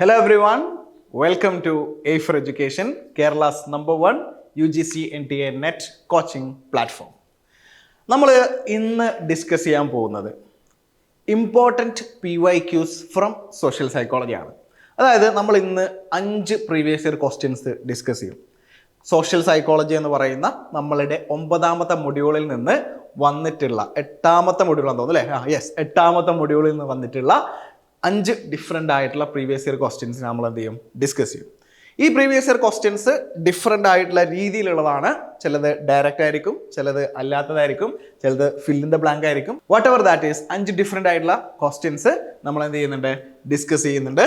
Hello for education Kerala's number one U G C N T A NET coaching platform നമ്മൾ ഇന്ന് discuss ചെയ്യാൻ പോകുന്നത് important P Y Qs from social സൈക്കോളജിയാണ് അതായത് നമ്മൾ ഇന്ന് അഞ്ച് പ്രീവിയസ് ഇയർ ക്വസ്റ്റ്യൻസ് ഡിസ്കസ് ചെയ്യും. സോഷ്യൽ സൈക്കോളജി എന്ന് പറയുന്ന നമ്മളുടെ ഒമ്പതാമത്തെ മൊഡ്യൂളിൽ നിന്ന് വന്നിട്ടുള്ള എട്ടാമത്തെ മൊഡ്യൂൾ എന്ന് തോന്നുന്നു അല്ലേ? ആ യെസ് എട്ടാമത്തെ മൊഡ്യൂളിൽ നിന്ന് വന്നിട്ടുള്ള അഞ്ച് ഡിഫറെന്റ് ആയിട്ടുള്ള പ്രീവിയസ് ഇയർ ക്വസ്റ്റ്യൻസ് നമ്മൾ എന്ത് ചെയ്യും. ഡിസ്കസ് ചെയ്യും ഈ പ്രീവിയസ് ഇയർ ക്വസ്റ്റ്യൻസ് ഡിഫറെന്റ് ആയിട്ടുള്ള രീതിയിലുള്ളതാണ്. ചിലത് ഡയറക്റ്റ് ആയിരിക്കും ചിലത് അല്ലാത്തതായിരിക്കും ചിലത് ഫിൽ ഇൻ ദ ബ്ലാങ്ക് ആയിരിക്കും. വാട്ട് എവർ ദാറ്റ് ഈസ് അഞ്ച് ഡിഫറെന്റ് ആയിട്ടുള്ള ക്വസ്റ്റ്യൻസ് നമ്മൾ എന്ത് ചെയ്യുന്നുണ്ട് ഡിസ്കസ് ചെയ്യുന്നുണ്ട്.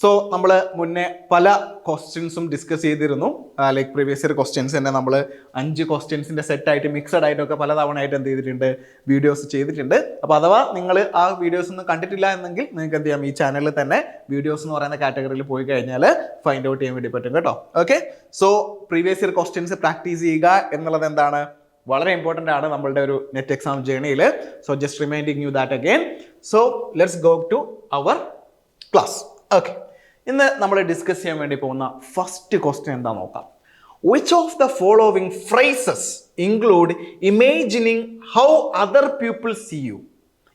സോ നമ്മൾ മുന്നേ പല ക്വസ്റ്റ്യൻസും ഡിസ്കസ് ചെയ്തിരുന്നു. ലൈക്ക് പ്രീവിയസ് ഇയർ ക്വസ്റ്റ്യൻസ് തന്നെ നമ്മൾ അഞ്ച് ക്വസ്റ്റ്യൻസിന്റെ സെറ്റായിട്ട് മിക്സഡ് ആയിട്ടൊക്കെ പല തവണയായിട്ട് എന്ത് ചെയ്തിട്ടുണ്ട്? വീഡിയോസ് ചെയ്തിട്ടുണ്ട്. അപ്പോൾ അഥവാ നിങ്ങൾ ആ വീഡിയോസ് ഒന്നും കണ്ടിട്ടില്ല എന്നെങ്കിൽ നിങ്ങൾക്ക് എന്ത് ചെയ്യാം? ഈ ചാനലിൽ തന്നെ വീഡിയോസ് എന്ന് പറയുന്ന കാറ്റഗറിയിൽ പോയി കഴിഞ്ഞാൽ ഫൈൻഡ് ഔട്ട് ചെയ്യാൻ വേണ്ടി പറ്റും കേട്ടോ. Okay so previous year questions practice ചെയ്യുക എന്നുള്ളത് എന്താണ്? വളരെ ഇമ്പോർട്ടന്റ് ആണ് നമ്മളുടെ ഒരു NET exam ജേണിയിൽ so just reminding you that again so let's go to our class okay ഇന്ന് നമ്മൾ ഡിസ്കസ് ചെയ്യാൻ വേണ്ടി പോകുന്ന ഫസ്റ്റ് ക്വസ്റ്റ്യൻ എന്താ നോക്കാം. Which of the following phrases include imagining how other people see you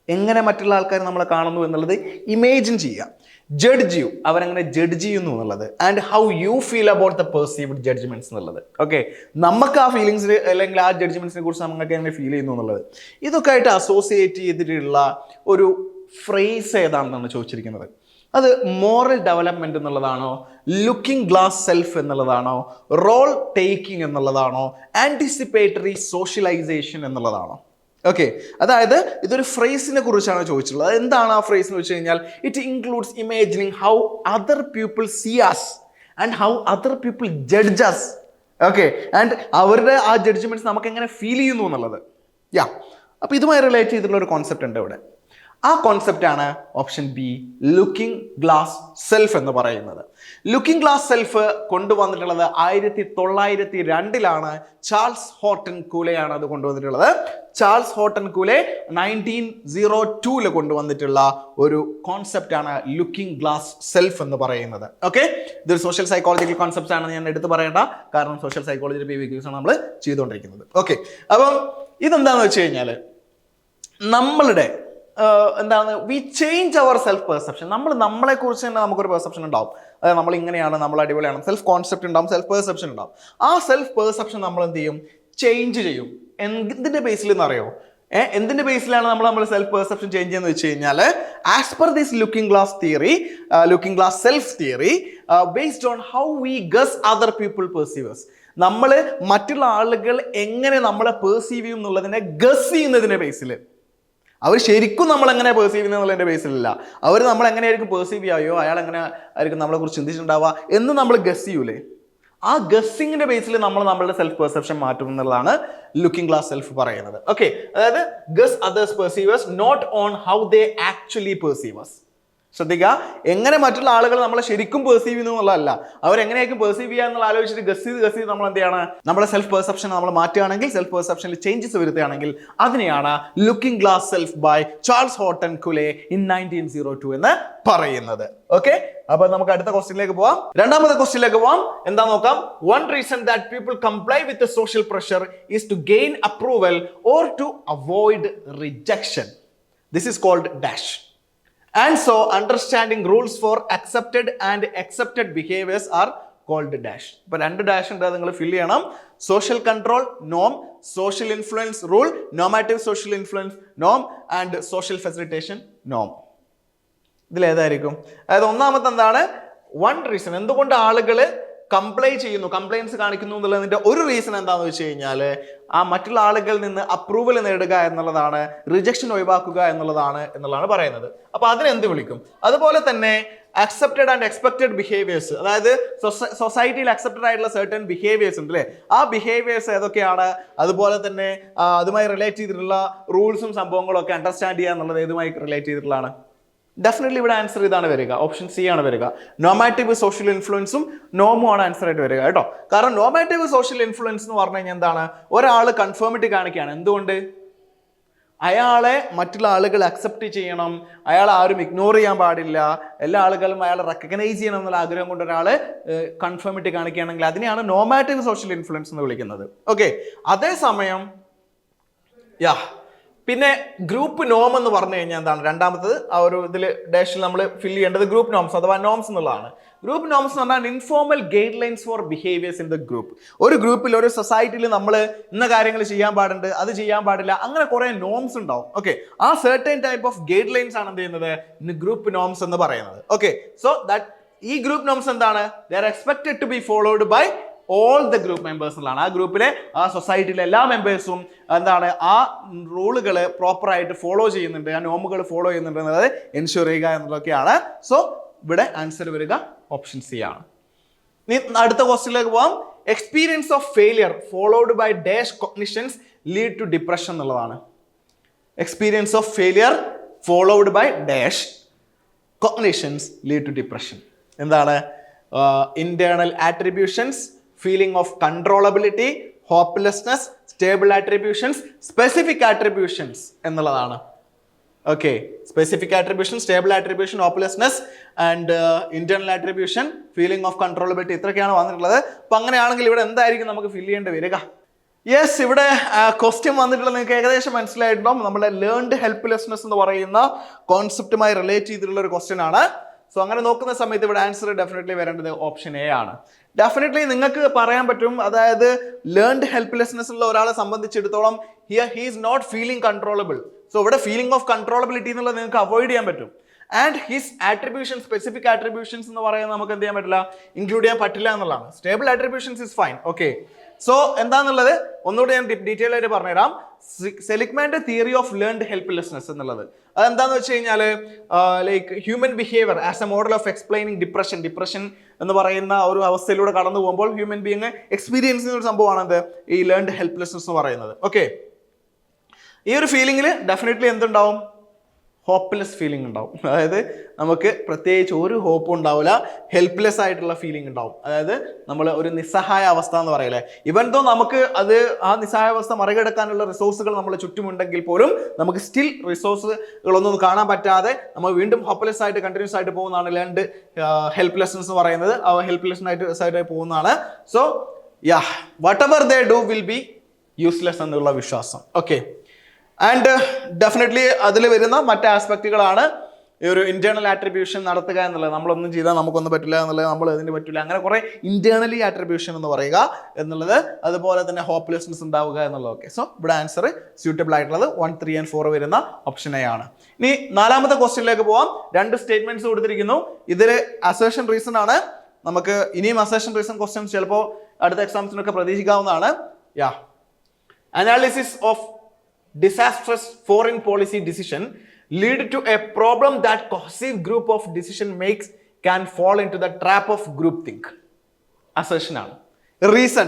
എങ്ങനെ മറ്റുള്ള ആൾക്കാർ നമ്മളെ കാണുന്നു എന്നുള്ളത് ഇമേജിൻ ചെയ്യുക. ജഡ്ജ് ചെയ്യൂ അവരെങ്ങനെ ജഡ്ജ് ചെയ്യുന്നു എന്നുള്ളത്. And how you feel about the perceived judgements എന്നുള്ളത്. ഓക്കെ നമുക്ക് ആ ഫീലിങ്സ് അല്ലെങ്കിൽ ആ ജഡ്ജ്മെന്റ്സിനെ കുറിച്ച് നമുക്ക് എങ്ങനെ ഫീൽ ചെയ്യുന്നു എന്നുള്ളത്. ഇതൊക്കെ ആയിട്ട് അസോസിയേറ്റ് ചെയ്തിട്ടുള്ള ഒരു ഫ്രേസ് ഏതാണെന്നാണ് ചോദിച്ചിരിക്കുന്നത്. അത് മോറൽ ഡെവലപ്മെന്റ് എന്നുള്ളതാണോ? ലുക്കിംഗ് ഗ്ലാസ് സെൽഫ് എന്നുള്ളതാണോ? റോൾ ടേക്കിംഗ് എന്നുള്ളതാണോ? ആന്റിസിപ്പേറ്ററി സോഷ്യലൈസേഷൻ എന്നുള്ളതാണോ? ഓക്കെ അതായത് ഇതൊരു ഫ്രേസിനെ കുറിച്ചാണ് ചോദിച്ചിട്ടുള്ളത്. എന്താണ് ആ ഫ്രേസ് എന്ന് വെച്ച് കഴിഞ്ഞാൽ it includes imagining how other people see us and how other people judge us okay and അവരുടെ ആ ജഡ്ജ്മെന്റ്സ് നമുക്ക് എങ്ങനെ ഫീൽ ചെയ്യുന്നു എന്നുള്ളത്. യാ അപ്പോൾ ഇതുമായി റിലേറ്റ് ചെയ്തിട്ടുള്ള ഒരു കോൺസെപ്റ്റ് ഉണ്ട് ഇവിടെ. ആ കോൺസെപ്റ്റ് ആണ് option B looking glass self എന്ന് പറയുന്നത്. ലുക്കിംഗ് ഗ്ലാസ് സെൽഫ് കൊണ്ടുവന്നിട്ടുള്ളത് ആയിരത്തി തൊള്ളായിരത്തി രണ്ടിലാണ് ചാൾസ് ഹോട്ടൻ കൂലെയാണ് അത് കൊണ്ടുവന്നിട്ടുള്ളത്. Charles Horton Cooley nineteen zero tool കൊണ്ടുവന്നിട്ടുള്ള ഒരു കോൺസെപ്റ്റ് ആണ് ലുക്കിംഗ് ഗ്ലാസ് സെൽഫ് എന്ന് പറയുന്നത്. ഓക്കെ ഇതൊരു സോഷ്യൽ സൈക്കോളജിക്കൽ കോൺസെപ്റ്റ് ആണ് ഞാൻ എടുത്ത് പറയേണ്ട. കാരണം സോഷ്യൽ സൈക്കോളജി പി വി ആണ് നമ്മൾ ചെയ്തുകൊണ്ടിരിക്കുന്നത്. ഓക്കെ അപ്പം ഇതെന്താണെന്ന് വെച്ച് കഴിഞ്ഞാൽ നമ്മളുടെ എന്താണ് we change our self perception നമ്മൾ നമ്മളെ കുറിച്ച് തന്നെ നമുക്കൊരു പെർസെപ്ഷൻ ഉണ്ടാവും. അതായത് നമ്മൾ ഇങ്ങനെയാണ് നമ്മൾ അടിപൊളിയാണ്. സെൽഫ് കോൺസെപ്റ്റ് ഉണ്ടാവും സെൽഫ് പെർസെപ്ഷൻ ഉണ്ടാവും. ആ സെൽഫ് പെർസെപ്ഷൻ നമ്മൾ എന്ത് ചെയ്യും? ചേഞ്ച് ചെയ്യും. എന്തിന്റെ ബേസിൽ എന്നറിയോ ഏഹ് എന്തിന്റെ ബേസിലാണ് നമ്മൾ നമ്മൾ സെൽഫ് പെർസെപ്ഷൻ ചേഞ്ച് ചെയ്യുന്നത് വെച്ച് കഴിഞ്ഞാൽ as per this looking glass theory looking glass self theory based on how we guess other people perceivers നമ്മൾ മറ്റുള്ള ആളുകൾ എങ്ങനെ നമ്മളെ പെർസീവ് ചെയ്യും എന്നുള്ളതിനെ ഗസ് ചെയ്യുന്നതിന്റെ ബേസിൽ അവർ ശരിക്കും നമ്മൾ എങ്ങനെ പെർസീവ് ചെയ്യുന്നതിന്റെ ബേസിലല്ല അവർ നമ്മൾ എങ്ങനെയായിരിക്കും പെർസീവ് ചെയ്യാവോ അയാൾ എങ്ങനെ ആയിരിക്കും നമ്മളെ കുറിച്ച് ചിന്തിച്ചിട്ടുണ്ടാവുക എന്ന് നമ്മൾ ഗസ് ചെയ്യൂലേ. ആ ഗസ്സിങ്ങിന്റെ ബേസിൽ നമ്മൾ നമ്മളുടെ സെൽഫ് പെർസെപ്ഷൻ മാറ്റും എന്നുള്ളതാണ് ലുക്കിംഗ് ഗ്ലാസ് സെൽഫ് പറയുന്നത്. ഓക്കെ അതായത് guess others perceivers not on how they actually perceivers ശ്രദ്ധിക്കുക. എങ്ങനെ മറ്റുള്ള ആളുകൾ നമ്മളെ ശരിക്കും പെർസീവ് ചെയ്യുന്നു എന്നുള്ളതല്ല. അവരെങ്ങനെയായിരിക്കും പെർസീവ് ചെയ്യുക എന്നുള്ള ആലോചിച്ചിട്ട് ഗസ് ചെയ്ത് ഗസ് ചെയ്ത് നമ്മൾ എന്ത് ചെയ്യണം? നമ്മുടെ സെൽഫ് പെർസെപ്ഷൻ നമ്മൾ മാറ്റുകയാണെങ്കിൽ സെൽഫ് പെർസെപ്ഷനിൽ ചേഞ്ചസ് വരുത്തുകയാണെങ്കിൽ അതിനെയാണ് looking glass self by Charles Horton Cooley in nineteen zero two എന്ന് പറയുന്നത്. ഓക്കെ അപ്പൊ നമുക്ക് അടുത്ത ക്വസ്റ്റ്യനിലേക്ക് പോവാം. രണ്ടാമത്തെ ക്വസ്റ്റ്യനിലേക്ക് പോവാം. എന്താ നോക്കാം? One reason that people comply with social pressure is to gain approval or to avoid rejection this is called dash and so understanding rules for accepted and accepted behaviours are called dash ഇപ്പൊ രണ്ട് dash ഉണ്ട്? നിങ്ങൾ ഫിൽ ചെയ്യണം. Social control Noam social influence rule നോമാറ്റീവ് social influence Noam and social facilitation നോം ഇതിലേതായിരിക്കും? അതായത് ഒന്നാമത്തെ എന്താണ്? One reason എന്തുകൊണ്ട് ആളുകൾ കംപ്ലൈ ചെയ്യുന്നു കംപ്ലൈൻസ് കാണിക്കുന്നു എന്നുള്ളതിന്റെ ഒരു റീസൺ എന്താണെന്ന് വെച്ച് കഴിഞ്ഞാൽ ആ മറ്റുള്ള ആളുകളിൽ നിന്ന് അപ്രൂവൽ നേടുക എന്നുള്ളതാണ് റിജക്ഷൻ ഒഴിവാക്കുക എന്നുള്ളതാണ് എന്നുള്ളതാണ് പറയുന്നത്. അപ്പോൾ അതിനെന്ത് വിളിക്കും? അതുപോലെ തന്നെ അക്സെപ്റ്റഡ് ആൻഡ് എക്സ്പെക്റ്റഡ് ബിഹേവിയേഴ്സ് അതായത് സൊസൈറ്റിയിൽ അക്സെപ്റ്റഡ് ആയിട്ടുള്ള സർട്ടൻ ബിഹേവിയേഴ്സ് ഉണ്ട് അല്ലേ ആ ബിഹേവിയേഴ്സ് ഏതൊക്കെയാണ്? അതുപോലെ തന്നെ അതുമായി റിലേറ്റ് ചെയ്തിട്ടുള്ള റൂൾസും സംഭവങ്ങളും ഒക്കെ അണ്ടർസ്റ്റാൻഡ് ചെയ്യുക എന്നുള്ളത് ഏതുമായി റിലേറ്റ് ചെയ്തിട്ടുള്ളതാണ്? ഡെഫിനറ്റ്ലി ഇവിടെ ആൻസർ ഇതാണ് വരിക. ഓപ്ഷൻ സി ആണ് വരിക. നോമാറ്റീവ് സോഷ്യൽ ഇൻഫ്ലുവൻസും നോമും ആണ് ആൻസർ ആയിട്ട് വരിക കേട്ടോ. കാരണം നോമാറ്റീവ് സോഷ്യൽ ഇൻഫ്ലുവൻസ് എന്ന് പറഞ്ഞു കഴിഞ്ഞാൽ എന്താണ്? ഒരാൾ കൺഫേമിറ്റി കാണിക്കുകയാണ്. എന്തുകൊണ്ട്? അയാളെ മറ്റുള്ള ആളുകൾ അക്സെപ്റ്റ് ചെയ്യണം. അയാൾ ആരും ഇഗ്നോർ ചെയ്യാൻ പാടില്ല. എല്ലാ ആളുകളും അയാളെ റെക്കഗ്നൈസ് ചെയ്യണം എന്നുള്ള ആഗ്രഹം കൊണ്ട് ഒരാൾ കൺഫേമിറ്റി കാണിക്കുകയാണെങ്കിൽ അതിനെയാണ് നോമാറ്റീവ് സോഷ്യൽ ഇൻഫ്ലുവൻസ് എന്ന് വിളിക്കുന്നത്. ഓക്കെ അതേസമയം യാ പിന്നെ ഗ്രൂപ്പ് നോം എന്ന് പറഞ്ഞു കഴിഞ്ഞാൽ എന്താണ്? രണ്ടാമത്തത് ആ ഒരു ഇതിൽ ഡാഷിൽ നമ്മൾ ഫിൽ ചെയ്യേണ്ടത് ഗ്രൂപ്പ് നോംസ് അഥവാ നോംസ് എന്നുള്ളതാണ്. ഗ്രൂപ്പ് നോംസ് എന്ന് പറഞ്ഞാൽ informal guidelines for behaviours in the group ഒരു ഗ്രൂപ്പിൽ ഒരു സൊസൈറ്റിയിൽ നമ്മൾ ഇന്ന കാര്യങ്ങൾ ചെയ്യാൻ പാടുണ്ട് അത് ചെയ്യാൻ പാടില്ല അങ്ങനെ കുറെ നോംസ് ഉണ്ടാവും. ഓക്കെ ആ certain type of guidelines ആണ് എന്ത് ചെയ്യുന്നത്? ഗ്രൂപ്പ് നോംസ് എന്ന് പറയുന്നത്. ഓക്കെ സോ ദാറ്റ് ഈ ഗ്രൂപ്പ് നോംസ് എന്താണ്? There are expected to be followed by all the group members എന്നുള്ളതാണ് ആ ഗ്രൂപ്പിലെ ആ സൊസൈറ്റിയിലെ എല്ലാ മെമ്പേഴ്സും എന്താണ് ആ റൂളുകൾ പ്രോപ്പറായിട്ട് ഫോളോ ചെയ്യുന്നുണ്ട്. ആ നോമുകൾ ഫോളോ ചെയ്യുന്നുണ്ട് എന്നുള്ളത് എൻഷുർ ചെയ്യുക എന്നുള്ളതൊക്കെയാണ്. സോ ഇവിടെ ആൻസർ വരിക ഓപ്ഷൻ സി ആണ്. ഇനി അടുത്ത ക്വസ്റ്റിലേക്ക് പോവാം. Experience of failure followed by dash cognitions lead to depression എന്നുള്ളതാണ്. Experience of failure followed by dash cognitions lead to depression എന്താണ്? Internal attributions feeling of controllability hopelessness stable attributions specific attributions എന്നുള്ളതാണ്. Okay specific attribution stable attribution hopelessness and internal attribution feeling of controllability ഇത്രയൊക്കെയാണ് വന്നിട്ടുള്ളത്. അപ്പൊ അങ്ങനെയാണെങ്കിൽ ഇവിടെ എന്തായിരിക്കും നമുക്ക് ഫിൽ ചെയ്യേണ്ടി വരിക? യെസ് ഇവിടെ ക്വസ്റ്റ്യൻ വന്നിട്ടുള്ളത് നിങ്ങൾക്ക് ഏകദേശം മനസ്സിലായിട്ടുണ്ടാവും. നമ്മുടെ ലേൺഡ് ഹെൽപ്ലെസ്നെസ് എന്ന് പറയുന്ന കോൺസെപ്റ്റുമായി റിലേറ്റ് ചെയ്തിട്ടുള്ള ഒരു ക്വസ്റ്റ്യൻ ആണ്. സോ അങ്ങനെ നോക്കുന്ന സമയത്ത് ഇവിടെ ആൻസർ ഡെഫിനറ്റ്ലി വരേണ്ടത് ഓപ്ഷൻ എ ആണ്. ഡെഫിനറ്റ്ലി നിങ്ങൾക്ക് പറയാൻ പറ്റും അതായത് ലേൺഡ് ഹെൽപ്ലെസ്നെസ് ഉള്ള ഒരാളെ സംബന്ധിച്ചിടത്തോളം here he is not feeling controllable so ഇവിടെ ഫീലിംഗ് ഓഫ് കൺട്രോളബിലിറ്റി എന്നുള്ളത് നിങ്ങൾക്ക് അവോയ്ഡ് ചെയ്യാൻ പറ്റും. And his attribution specific attributions എന്ന് പറയുന്നത് നമുക്ക് എന്ത് ചെയ്യാൻ പറ്റില്ല? ഇൻക്ലൂഡ് ചെയ്യാൻ പറ്റില്ല എന്നുള്ളതാണ്. Stable attributions is fine okay so എന്താന്നുള്ളത്? ഒന്നുകൂടി ഞാൻ ഡീറ്റെയിൽ ആയിട്ട് പറഞ്ഞുതരാം. സെലിഗ്മാന്റെ തിയറി ഓഫ് ലേൺഡ് ഹെൽപ്ലെസ്നെസ് എന്നുള്ളത്. അതെന്താന്ന് വെച്ച് കഴിഞ്ഞാൽ like human behaviour as a model of explaining depression depression എന്ന് പറയുന്ന ഒരു അവസ്ഥയിലൂടെ കടന്നു പോകുമ്പോൾ ഹ്യൂമൻ ബീങ് എക്സ്പീരിയൻസ് ചെയ്യുന്ന ഒരു സംഭവമാണ് എന്ത്? ഈ ലേൺഡ് ഹെൽപ്ലെസ്നെസ് എന്ന് പറയുന്നത്. ഓക്കെ ഈ ഒരു ഫീലിംഗിൽ ഡെഫിനറ്റ്ലി എന്തുണ്ടാവും? ഹോപ്പ്ലെസ് ഫീലിംഗ് ഉണ്ടാവും. അതായത് നമുക്ക് പ്രത്യേകിച്ച് ഒരു ഹോപ്പും ഉണ്ടാവില്ല ഹെൽപ്ലെസ് ആയിട്ടുള്ള ഫീലിംഗ് ഉണ്ടാവും. അതായത് നമ്മൾ ഒരു നിസ്സഹായ അവസ്ഥ എന്ന് പറയില്ലേ? ഇവൻ തോ നമുക്ക് അത് ആ നിസ്സഹായ അവസ്ഥ മറികടക്കാനുള്ള റിസോഴ്സുകൾ നമ്മൾ ചുറ്റുമുണ്ടെങ്കിൽ പോലും നമുക്ക് സ്റ്റിൽ റിസോഴ്സുകളൊന്നും കാണാൻ പറ്റാതെ നമ്മൾ വീണ്ടും ഹോപ്പ്ലെസ് ആയിട്ട് കണ്ടിന്യൂസ് ആയിട്ട് പോകുന്നതാണ് ലണ്ട് ഹെൽപ്ലെസ്നെസ് എന്ന് പറയുന്നത്. ആ ഹെൽപ്ലെസ് ആയിട്ട് ആയിട്ട് പോകുന്നതാണ്. So yeah whatever they do will be useless എന്നുള്ള വിശ്വാസം. ഓക്കെ ആൻഡ് ഡെഫിനറ്റ്ലി അതിൽ വരുന്ന മറ്റ് ആസ്പെക്റ്റുകളാണ് ഈ ഒരു ഇന്റേണൽ ആട്രിബ്യൂഷൻ നടത്തുക എന്നുള്ളത്. നമ്മളൊന്നും ചെയ്താൽ നമുക്കൊന്നും പറ്റില്ല എന്നുള്ളത് നമ്മൾ അതിന് പറ്റില്ല അങ്ങനെ കുറെ ഇന്റേണലി ആട്രിബ്യൂഷൻ എന്ന് പറയുക എന്നുള്ളത് അതുപോലെ തന്നെ ഹോപ്പ്ലെസ്നെസ് ഉണ്ടാവുക എന്നുള്ളതൊക്കെ. സോ ഇവിടെ ആൻസർ സ്യൂട്ടബിൾ ആയിട്ടുള്ളത് വൺ ത്രീ ആൻഡ് ഫോർ വരുന്ന ഓപ്ഷൻ എ ആണ്. ഇനി നാലാമത്തെ ക്വസ്റ്റ്യനിലേക്ക് പോവാം. രണ്ട് സ്റ്റേറ്റ്മെന്റ്സ് കൊടുത്തിരിക്കുന്നു. ഇതിൽ അസേഷൻ റീസൺ ആണ്. നമുക്ക് ഇനിയും അസേഷൻ റീസൺ ക്വസ്റ്റ്യൻസ് ചിലപ്പോൾ അടുത്ത എക്സാംസിനൊക്കെ പ്രതീക്ഷിക്കാവുന്നതാണ്. Yeah analysis of disastrous foreign policy decision lead to a problem that cohesive group of decision makes can fall into the trap of groupthink assertion ആണ് reason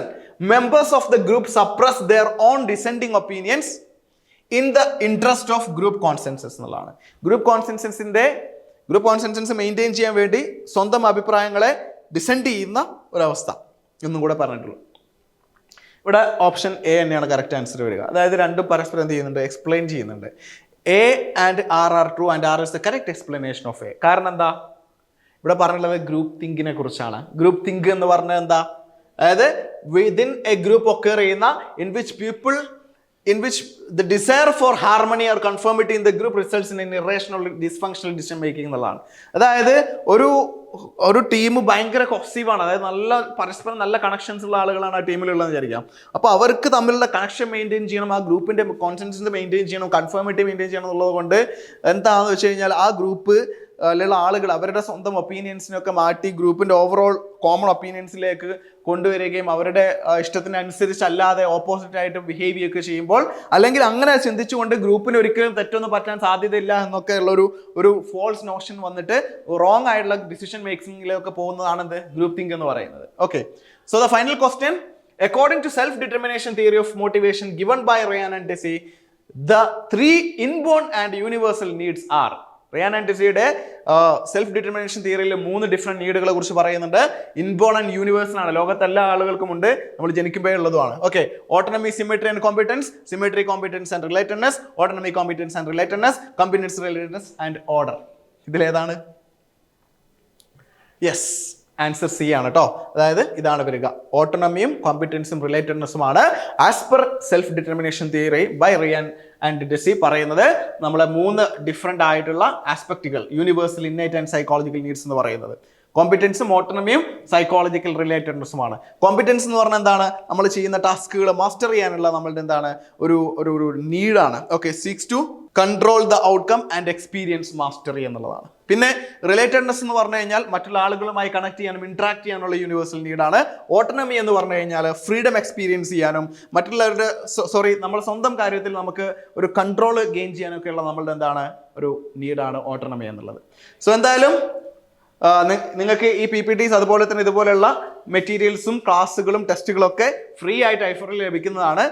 members of the group suppress their own dissenting opinions in the interest of group consensus എന്നുള്ളതാണ് group കോൺസെൻസസിന്റെ group consensus maintain ചെയ്യാൻ വേണ്ടി സ്വന്തം അഭിപ്രായങ്ങളെ descend ചെയ്യുന്ന ഒരവസ്ഥ എന്നും കൂടെ പറഞ്ഞിട്ടുള്ളൂ ഇവിടെ ഓപ്ഷൻ എ തന്നെയാണ് കറക്റ്റ് ആൻസർ വരിക. അതായത് രണ്ടും പരസ്പരം എന്ത് ചെയ്യുന്നുണ്ട്? എക്സ്പ്ലെയിൻ ചെയ്യുന്നുണ്ട്. A and R R two and R is the correct explanation of A കാരണം എന്താ? ഇവിടെ പറഞ്ഞിട്ടുള്ളത് ഗ്രൂപ്പ് തിങ്കിനെ കുറിച്ചാണ്. ഗ്രൂപ്പ് തിങ്ക് എന്ന് പറഞ്ഞത് എന്താ? അതായത് വിതിൻ എ ഗ്രൂപ്പ് ഒക്കെ ചെയ്യുന്ന in which people in which the desire for harmony or conformity in the group results in irrational dysfunctional decision making എന്നുള്ളതാണ് അതായത് ഒരു ഒരു ടീം ഭയങ്കര കൊസീവാണ് അതായത് നല്ല പരസ്പരം നല്ല കണക്ഷൻസ് ഉള്ള ആളുകളാണ് ആ ടീമിലുള്ളതെന്ന് വിചാരിക്കാം. അപ്പോൾ അവർക്ക് തമ്മിലുള്ള കണക്ഷൻ മെയിന്റെയിൻ ചെയ്യണം ആ ഗ്രൂപ്പിന്റെ കോൺസെൻസസ് മെയിന്റെയിൻ ചെയ്യണം കൺഫേമിറ്റി മെയിന്റെയിൻ ചെയ്യണം എന്നുള്ളത് കൊണ്ട് എന്താണെന്ന് വെച്ച് കഴിഞ്ഞാൽ ആ ഗ്രൂപ്പ് ഉള്ള ആളുകൾ അവരുടെ സ്വന്തം ഒപ്പീനിയൻസിനൊക്കെ മാറ്റി ഗ്രൂപ്പിന്റെ ഓവറോൾ കോമൺ ഒപ്പീനിയൻസിലേക്ക് കൊണ്ടുവരികയും അവരുടെ ഇഷ്ടത്തിനനുസരിച്ചല്ലാതെ ഓപ്പോസിറ്റ് ആയിട്ട് ബിഹേവ് ചെയ്യുകയൊക്കെ ചെയ്യുമ്പോൾ അല്ലെങ്കിൽ അങ്ങനെ ചിന്തിച്ചുകൊണ്ട് ഗ്രൂപ്പിന് ഒരിക്കലും തെറ്റൊന്നും പറ്റാൻ സാധ്യതയില്ല എന്നൊക്കെ ഉള്ളൊരു ഒരു ഫോൾസ് നോഷൻ വന്നിട്ട് റോങ് ആയിട്ടുള്ള ഡിസിഷൻ മേക്കിങ്ങിലൊക്കെ പോകുന്നതാണ് എന്ത്? ഗ്രൂപ്പ് തിങ്ക് എന്ന് പറയുന്നത്. Okay so the final question according to self determination theory of motivation given by Ryan and Deci the three inborn and universal needs are Ryan and ഡിസിയുടെ self determination തിയറിയിൽ മൂന്ന് different നീഡുകളെ കുറിച്ച് പറയുന്നുണ്ട്. Inborn and ആണ്. ലോകത്ത് എല്ലാ ആളുകൾക്കും ഉണ്ട്. നമ്മൾ ജനിക്കുമ്പോൾ ഉള്ളതുമാണ്. Okay. Autonomy symmetry and competence symmetry competence and relatedness autonomy competence and relatedness competence relatedness and order ഇതിലേതാണ്? യെസ് ആൻസർ സി ആണ് കേട്ടോ അതായത് ഇതാണ് വരിക. ഓട്ടോണമിയും കോമ്പിറ്റൻസും റിലേറ്റഡ്നെസ്സുമാണ് as per self determination theory by Ryan and Deci പറയുന്നത് നമ്മളെ മൂന്ന് ഡിഫറെന്റ് ആയിട്ടുള്ള ആസ്പെക്റ്റുകൾ universal innate and psychological needs എന്ന് പറയുന്നത്. കോമ്പിറ്റൻസും ഓട്ടോണമിയും സൈക്കോളജിക്കൽ റിലേറ്റഡ്നെസ്സുമാണ് കോമ്പിറ്റൻസ് എന്ന് പറഞ്ഞാൽ എന്താണ്? നമ്മൾ ചെയ്യുന്ന ടാസ്കുകൾ മാസ്റ്റർ ചെയ്യാനുള്ള നമ്മളുടെ എന്താണ്? ഒരു ഒരു ഒരു നീഡാണ് okay six to control the outcome and experience mastery എന്നുള്ളതാണ്. പിന്നെ റിലേറ്റഡ്നെസ് എന്ന് പറഞ്ഞു കഴിഞ്ഞാൽ മറ്റുള്ള ആളുകളുമായി കണക്ട് ചെയ്യാനും ഇന്ററാക്ട് ചെയ്യാനുള്ള യൂണിവേഴ്സൽ നീഡാണ് ഓട്ടോണമി എന്ന് പറഞ്ഞു കഴിഞ്ഞാൽ ഫ്രീഡം എക്സ്പീരിയൻസ് ചെയ്യാനും മറ്റുള്ളവരുടെ സോറി നമ്മൾ സ്വന്തം കാര്യത്തിൽ നമുക്ക് ഒരു കൺട്രോൾ ഗെയിൻ ചെയ്യാനൊക്കെയുള്ള നമ്മളുടെ എന്താണ്? ഒരു നീഡാണ് ഓട്ടോണമി എന്നുള്ളത്. സോ എന്തായാലും നിങ്ങൾക്ക് ഈ പി പി ടീസ് അതുപോലെ തന്നെ ഇതുപോലെയുള്ള മെറ്റീരിയൽസും ക്ലാസ്സുകളും ടെസ്റ്റുകളും ഒക്കെ ഫ്രീ ആയിട്ട് ഐഫറിൽ ലഭിക്കുന്നതാണ്.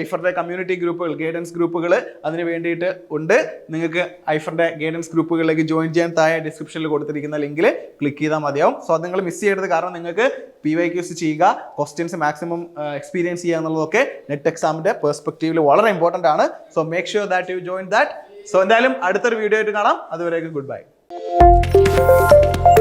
ഐഫറിന്റെ കമ്മ്യൂണിറ്റി ഗ്രൂപ്പുകൾ ഗൈഡൻസ് ഗ്രൂപ്പുകൾ അതിന് വേണ്ടിയിട്ട് ഉണ്ട്. നിങ്ങൾക്ക് ഐഫറിന്റെ ഗൈഡൻസ് ഗ്രൂപ്പുകളിലേക്ക് ജോയിൻ ചെയ്യാൻ താഴെ ഡിസ്ക്രിപ്ഷനിൽ കൊടുത്തിരിക്കുന്ന ലിങ്കിൽ ക്ലിക്ക് ചെയ്താൽ മതിയാവും. സോ അത് നിങ്ങൾ മിസ് ചെയ്യരുത്. കാരണം നിങ്ങൾക്ക് പി വൈ ക്യൂസ് ചെയ്യുക ക്വസ്റ്റ്യൻസ് മാക്സിമം എക്സ്പീരിയൻസ് ചെയ്യുക എന്നുള്ളതൊക്കെ നെറ്റ് എക്സാമിന്റെ പെർസ്പെക്റ്റീവിൽ വളരെ ഇമ്പോർട്ടന്റ് ആണ്. So make sure that you join that so എന്തായാലും അടുത്തൊരു വീഡിയോ ആയിട്ട് കാണാം. അതുവരേക്കും ഗുഡ് ബൈ Música